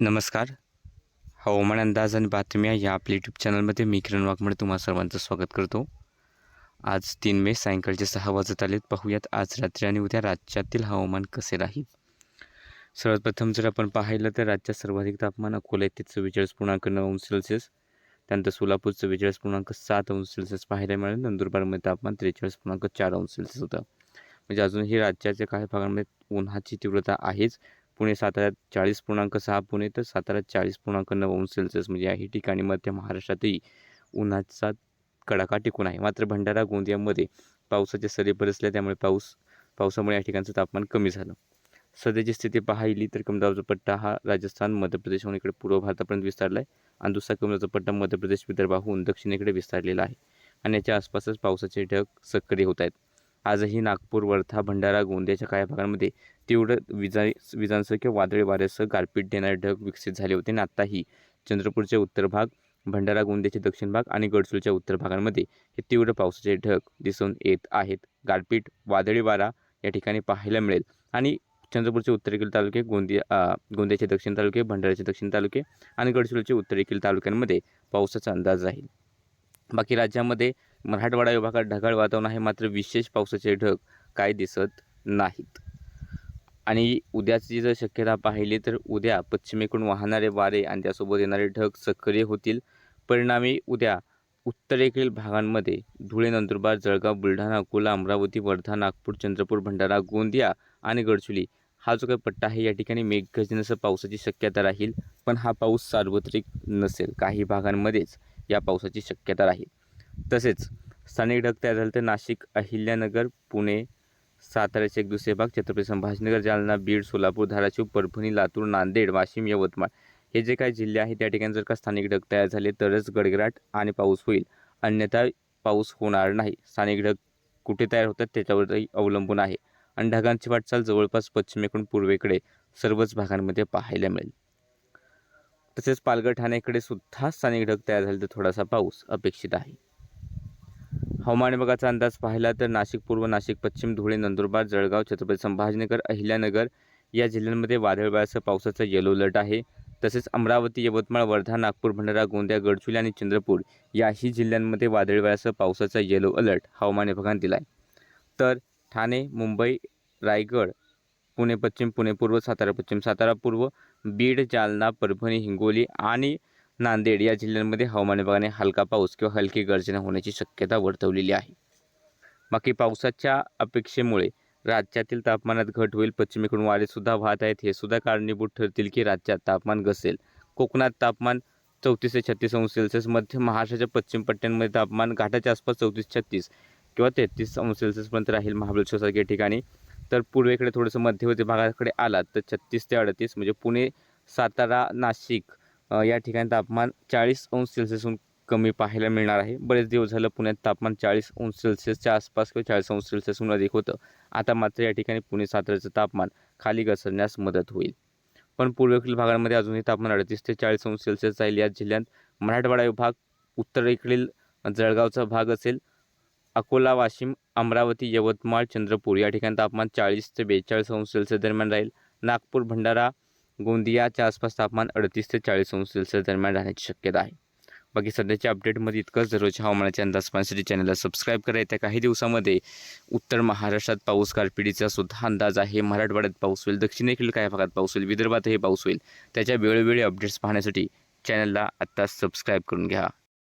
नमस्कार. हवामान अंदाज आणि बातम्या या आपल्या यूट्यूब चॅनलमध्ये मी किरण वाघमडे तुम्हा सर्वांचं स्वागत करतो. आज तीन मे सायंकाळचे सहा वाजत आलेत. पाहूयात आज रात्री आणि उद्या राज्यातील हवामान कसे राहील? सर्वात प्रथम जर आपण पाहिलं तर राज्यात सर्वाधिक तापमान अकोला येथे चव्वेचाळीस पूर्णांक नऊ अंश सेल्सिअस त्यानंतर सोलापूर चव्वेचाळीस पूर्णांक सात अंश सेल्सिअस पाहायला मिळालं. नंदुरबारमध्ये तापमान त्रेचाळीस पूर्णांक चार अंश सेल्सिअस होतं. म्हणजे अजूनही राज्याच्या काही भागांमध्ये उन्हाची तीव्रता आहेच. पुणे साताऱ्यात चाळीस पूर्णांक सहा पुणे तर साताऱ्यात चाळीस पूर्णांक नऊ अंश सेल्सिअस म्हणजे याही ठिकाणी मध्य महाराष्ट्रातही उन्हाचा कडाका टिकून आहे. मात्र भंडारा गोंदियामध्ये पावसाचे सरी बरसले त्यामुळे पाऊस पावसामुळे या ठिकाणचं तापमान कमी झालं. सध्याची स्थिती पाहिली तर कमदावचा पट्टा हा राजस्थान मध्य प्रदेशहून इकडे पूर्व भारतापर्यंत विस्तारला आहे आणि दुसरा कमदावचा पट्टा मध्य प्रदेश विदर्भाहून दक्षिणेकडे विस्तारलेला आहे. आणि याच्या आसपासच पावसाचे ढग सक्रिय होत आहेत. आजही नागपूर वर्धा भंडारा गोंदियाच्या काही भागांमध्ये तीव्र विजा विजांसह किंवा वादळी वाऱ्यासह गारपीट देणारे ढग विकसित झाले होते. आणि आत्ताही चंद्रपूरचे उत्तर भाग भंडारा गोंदियाचे दक्षिण भाग आणि गडचिरोलीच्या उत्तर भागांमध्ये हे तीव्र पावसाचे ढग दिसून येत आहेत. गारपीट वादळी वारा या ठिकाणी पाहायला मिळेल. आणि चंद्रपूरचे उत्तरेकडील तालुके गोंदिया गोंदियाचे दक्षिण तालुके भंडाऱ्याचे दक्षिण तालुके आणि गडचिरोलीचे उत्तरेकडील तालुक्यांमध्ये पावसाचा अंदाज राहील. बाकी राज्यामध्ये मराठवाडा विभागात ढगाळ वातावरण आहे मात्र विशेष पावसाचे ढग काय दिसत नाहीत. आणि उद्याची जर शक्यता पाहिली तर उद्या पश्चिमेकडून वाहणारे वारे आणि त्यासोबत येणारे ढग सक्रिय होतील. परिणामी उद्या उत्तरेकडील भागांमध्ये धुळे नंदुरबार जळगाव बुलढाणा अकोला अमरावती वर्धा नागपूर चंद्रपूर भंडारा गोंदिया आणि गडचुली हा जो काही पट्टा आहे या ठिकाणी मेघगर्जनेसह पावसाची शक्यता राहील. पण हा पाऊस सार्वत्रिक नसेल. काही भागांमध्येच या पावसाची शक्यता राहील. तसेच स्थानिक ढग तयार झाले तर नाशिक अहिल्यानगर पुणे साताऱ्याचे एक दुसरे भाग छत्रपती संभाजीनगर जालना बीड सोलापूर धाराशिव परभणी लातूर नांदेड वाशिम यवतमाळ हे जे काही जिल्हे आहेत त्या ठिकाणी जर का स्थानिक ढग तयार झाले तरच गडगडाट आणि पाऊस होईल. अन्यथा पाऊस होणार नाही. स्थानिक ढग कुठे तयार होतात त्याच्यावरही अवलंबून आहे. आणि ढगांची वाटचाल जवळपास पश्चिमेकडून पूर्वेकडे सर्वच भागांमध्ये पाहायला मिळेल. तसेच पालघर ठाण्याकडे सुद्धा स्थानिक ढग तयार झाले तर थोडासा पाऊस अपेक्षित आहे. हवामान विभागाचा अंदाज पाहिला तर नाशिक पूर्व नाशिक पश्चिम धुळे नंदुरबार जळगाव छत्रपती संभाजीनगर अहिल्यानगर या जिल्ह्यांमध्ये वादळवाऱ्यासह पावसाचा येलो अलर्ट आहे. तसेच अमरावती यवतमाळ वर्धा नागपूर भंडारा गोंदिया गडचुली आणि चंद्रपूर याही जिल्ह्यांमध्ये वादळवाऱ्यासह पावसाचा येलो अलर्ट हवामान विभागाने दिला आहे तर ठाणे मुंबई रायगड पुणे पश्चिम पुणे पूर्व सातारा पश्चिम सातारा पूर्व बीड जालना परभणी हिंगोली आणि नांदेड या जिल्ह्यांमध्ये हवामान विभागाने हलका पाऊस किंवा हलकी गर्जना होण्याची शक्यता वर्तवलेली आहे. बाकी पावसाच्या अपेक्षेमुळे राज्यातील तापमानात घट होईल. पश्चिमेकडून वारेसुद्धा वाहत आहेत. हे सुद्धा कारणीभूत ठरतील की राज्यात तापमान घसेल. कोकणात तापमान चौतीस ते छत्तीस अंश सेल्सिअस मध्य महाराष्ट्राच्या पश्चिम पट्ट्यांमध्ये तापमान घाटाच्या आसपास चौतीस छत्तीस किंवा तेहतीस अंश सेल्सिअसपर्यंत राहील महाबळेश्वरसारख्या ठिकाणी. तर पूर्वेकडे थोडंसं मध्यवर्ती भागाकडे आलात तर छत्तीस ते अडतीस म्हणजे पुणे सातारा नाशिक या ठिकाणी तापमान चाळीस अंश सेल्सिअसहून कमी पाहायला मिळणार आहे. बरेच दिवस झालं पुण्यात तापमान चाळीस अंश सेल्सिअसच्या आसपास किंवा चाळीस अंश सेल्सिअसहून अधिक होतं. आता मात्र या ठिकाणी पुणे साताऱ्याचं तापमान खाली घसरण्यास मदत होईल. पण पूर्वेकडील भागांमध्ये अजूनही तापमान अडतीस ते चाळीस अंश सेल्सिअस राहील. या जिल्ह्यात मराठवाडा विभाग उत्तरेकडील जळगावचा भाग असेल अकोला वाशिम अमरावती यवतमाळ चंद्रपूर या ठिकाणी तापमान चाळीस ते बेचाळीस अंश सेल्सिअस दरम्यान राहील. नागपूर भंडारा गोंदियाच्या आसपास तापमान अडतीस ते चाळीस अंश सेल्सिअस दरम्यान राहण्याची शक्यता आहे. बाकी सध्याच्या अपडेटमध्ये इतकंच. दररोजच्या हवामानाच्या अंदाज पाहण्यासाठी चॅनलला सबस्क्राईब करा. येत्या काही दिवसामध्ये उत्तर महाराष्ट्रात पाऊस गारपिडीचा सुद्धा अंदाज आहे. मराठवाड्यात पाऊस होईल दक्षिणेकडील काही भागात पाऊस होईल विदर्भातही पाऊस होईल. त्याच्या वेळोवेळी अपडेट्स पाहण्यासाठी चॅनलला आत्ता सबस्क्राईब करून घ्या.